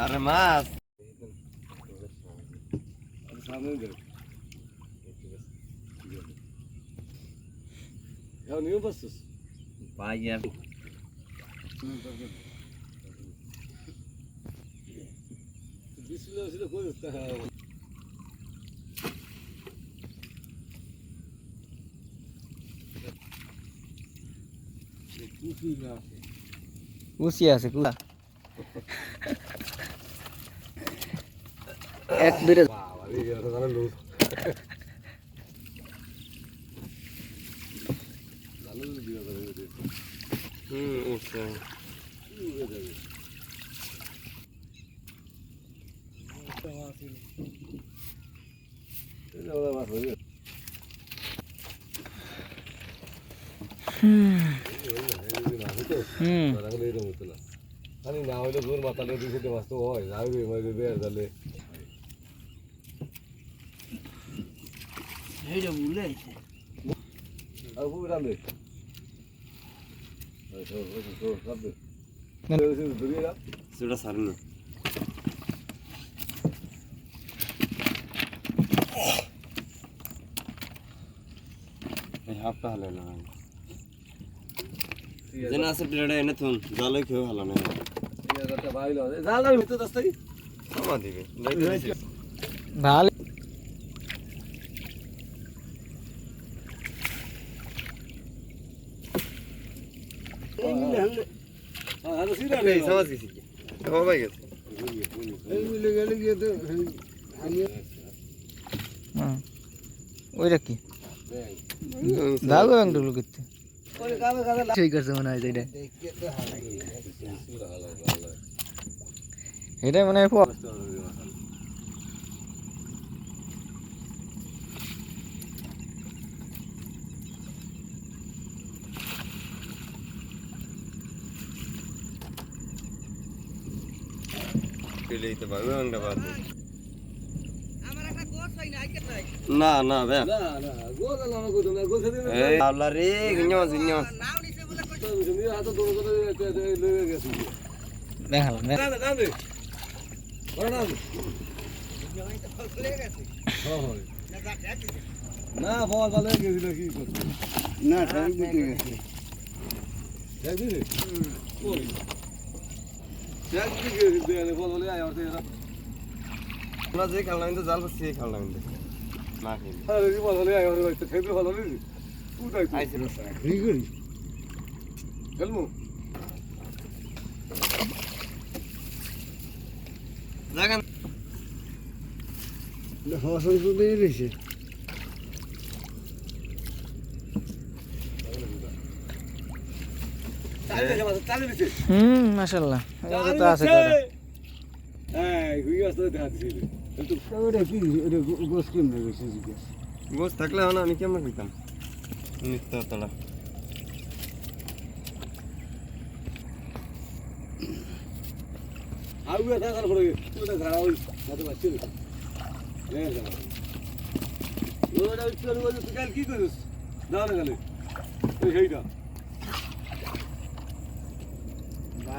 আরে মাছ সামনে দেখ এখন নিয়ে বসছিস ভাই আর বিসমিল্লাহ ছিল কই কুচি না কুচি আছে কুচা এক দিও হুম। হয়ে হুম। না না হইলে দূর মাতালে দুই সাইডে মাছ তো হয় লাগবে মারবে বের তাহলে এইটা ভুলে আর খুব রাখবে রাখবে ধরিয়ে রাখ সেটা সারি না এই হাফটা হলে না যেন আছে প্লেটে এনে থুন জলে খেয়ে ভালো না জালার ভিতরে রাস্তায় সমা দিবে ভালো ওইটা কি লুকিতে সেই করছে মনে হয় এটা এটা মনে হয় প- পেলেই তো ভাবে অংটা বাদ না না বে না না গোল না না গোল না এই আল্লাহ রে করে লয়ে গেছি। দেখালাম না বল গেছিল কি করতে না সবই গেছে। দেখবি রে ওই দেখবি গেছিল দেয়ালে বল বলে আয় ওতে এরা আমরা যে খেললাম কিন্তু জাল পাচ্ছি খেললাম কিন্তু না খেলি আরে কি বল বলে আয় হুম কটা গোস থাকলে হলো আমি কেমন কইতাম তোলা। কি করিস? না না গেলে সেইটা। না না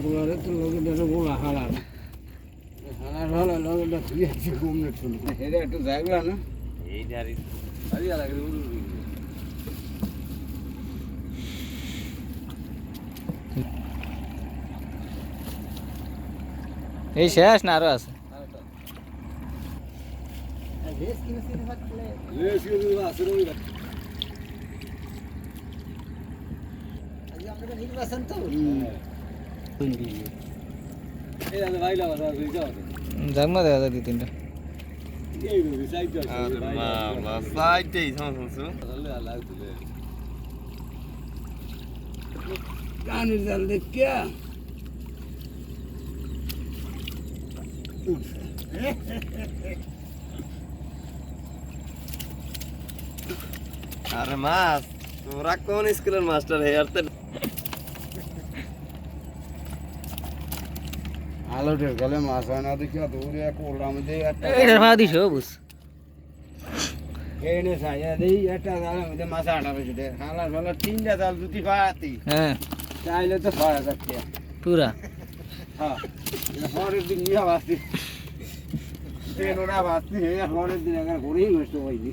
বুড়ারে তো লগে দেখে বুড়া হারার হারার হলে লগে দেখে আছে কম না। জায়গা না জারি আরে আর আগে উড়ু এই শেষ না আরও আছে? জাগমা দেখা যায় দুই তিনটা। কানের জাল দেখিয়া আরে মাছ তোরা কোন স্কুলের মাস্টার হে? আর আলোটের গলে মাছ হয় না দেখিয়া দৌড়ে করলাম যে একটা এটা ভাড়া দিছো বুঝ এনে সাইয়া দেই একটা জালের মধ্যে মাছ আটা হালার ভালো তিনটা জাল দুটি পাতি হ্যাঁ। চাইলে তো পাওয়া যাচ্ছে পুরা। হ্যাঁ। পরের দিন ইয়া বাঁচতি ট্রেন ওরা বাঁচতি পরের দিন এখানে ঘুরেই নষ্ট হয়নি